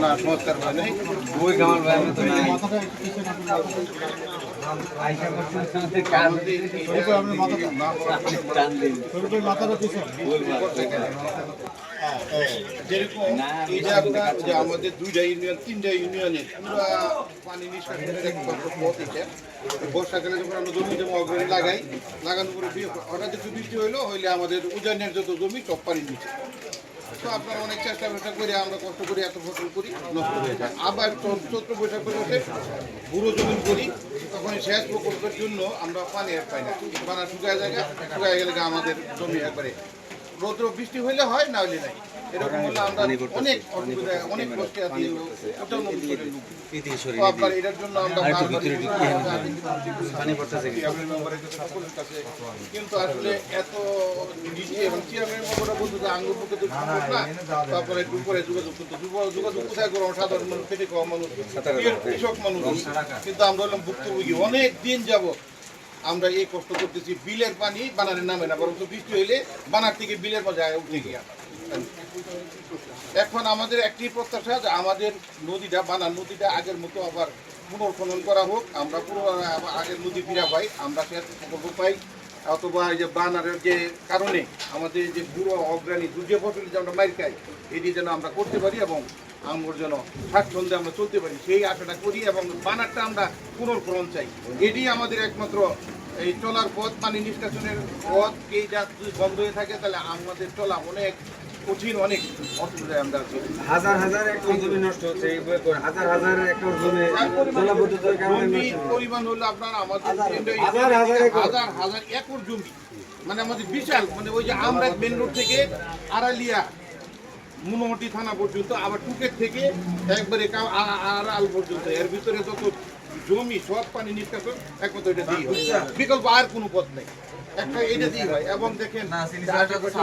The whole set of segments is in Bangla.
না সংস্কার হয় নাই। ওই কামাল ভাই তো নাই। টান দিন আমাদের দুইটা ইউনিয়ন তিনটা ইউনিয়নের পুরা পানি নিষ্কাশনের বর্ষাকালে যখন আমরা জমিতে অগ্রণী লাগাই লাগানোর পরে হঠাৎ একটু বৃষ্টি হইল হইলে আমাদের উজানের যত জমি সব পানির তো আপনারা অনেক চেষ্টা চেষ্টা করে আমরা কষ্ট করে এত ফসল করি নষ্ট হয়ে যায় আবার চৈত্র বৈশাখ করে ওঠে বুড়ো জমি করি তখন সেচ প্রকল্পের জন্য আমরা পানি আর পাই না। পানা শুকায় জায়গা শুকায় গেলে আমাদের জমি একবারে রৌদ্র বৃষ্টি হইলে হয় না হইলে নাই। এরকম হলে আমরা অনেক অনেক কষ্টে ওটাও করে। এটার জন্য আমরা কিন্তু। আসলে এত ডিসি এবং চেয়ারম্যান যে আঙ্গুর পক্ষে তো সম্ভব না তারপরে একটু উপরে যোগাযোগ করতে। যোগাযোগ কোথায় করব সাধারণ মানুষ পেটে খাওয়া মানুষ কৃষক মানুষ। কিন্তু আমরা হলাম ভুক্তভোগী। অনেক দিন যাব আমরা এই কষ্ট করতেছি, বিলের পানি বানারের নামে না, বরং বৃষ্টি হইলে বানার থেকে বিলের মাঝে উঠে গিয়া। এখন আমাদের একটি প্রত্যাশা যে আমাদের নদীটা, বানার নদীটা আগের মতো আবার পুনর্খনন করা হোক। আমরা পুরো আগের নদী ফিরা পাই, আমরা সে প্রকল্প পাই। অথবা এই যে বানারের যে কারণে আমাদের যে পুরো অগ্রাণী দুর্যোগ ফসল যে আমরা মাইর খাই, এটি যেন আমরা করতে পারি এবং আমার যেন স্বাচ্ছন্দ্যে আমরা চলতে পারি, সেই আশাটা করি এবং বানারটা আমরা পুনর্গ্রহণ চাই। এটি আমাদের একমাত্র এই চলার পথ পানি নিষ্কাশনের পথ এই যা যদি বন্ধ হয়ে থাকে তাহলে আমাদের চলা অনেক কঠিন অনেক অসুবিধায় আমরা আছি হাজার হাজার একর জমি নষ্ট হচ্ছে। হাজার হাজার একর জমি। পরিমাণ হলো আপনার আমাদের হাজার হাজার একর। জমি মানে আমাদের বিশাল মানে ওই যে আমরা মেন রোড থেকে আড়ালিয়া মুনোমটি থানা পর্যন্ত আবার টুকের থেকে একবারে আড়াল পর্যন্ত এর ভিতরে যত জমি সব পানি নিষ্কাশন একমাত্র এটা দিয়ে হয় বিকল্প আর কোনো পথ নেই। একটা এটা দিয়ে হয়। এবং দেখেন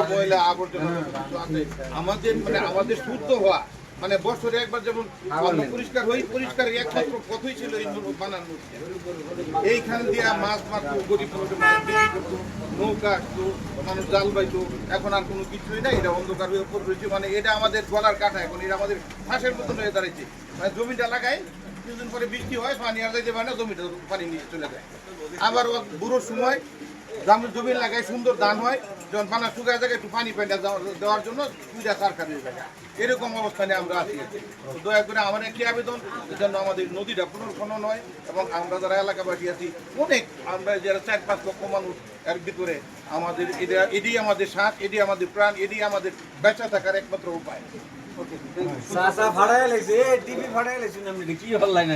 ময়লা আবর্জনা আছে, আমাদের মানে আমাদের শুদ্ধ হওয়া মানে বছরে একবার যেমন পরিষ্কার হই পরিষ্কারের একমাত্র পথই ছিল এই নৌ- বানার নদীটা। এইখান দিয়ে মাছ মারতো গরিব মানুষের মাছ বিক্রি করতো নৌকা আসতো মানুষ জাল বাইতো এখন আর কোনো কিছুই নাই এটা অন্ধকার হয়ে উপর রয়েছে মানে এটা আমাদের গলার কাটা এখন এটা আমাদের ফাঁসের মতন হয়ে দাঁড়িয়েছে মানে জমিটা লাগাই কিছুদিন পরে বৃষ্টি হয়, পানি আর যাইতে পারে না, জমিটা পানি নিয়ে চলে যায়। আবার বুড়োর সময় জমি লাগায় সুন্দর ধান হয়, যখন পানা শুকায় যায় একটু পানি পানি দেওয়ার জন্য সুবিধা সরকার হয়ে এরকম অবস্থানে আমরা আছি। দয়া করে আমার একটি আবেদন যেন আমাদের নদীটা পুনর্খনন হয় এবং আমরা যারা এলাকাবাসী আছি, অনেক আমরা যারা চার পাঁচ লক্ষ মানুষ এর ভিতরে আমাদের এটা এটি আমাদের শ্বাস এটি আমাদের প্রাণ এটি আমাদের বেঁচে থাকার একমাত্র উপায়। ভাড়ায় লাগছে টিভি ভাড়ায় লাগছে না কি হল লাইন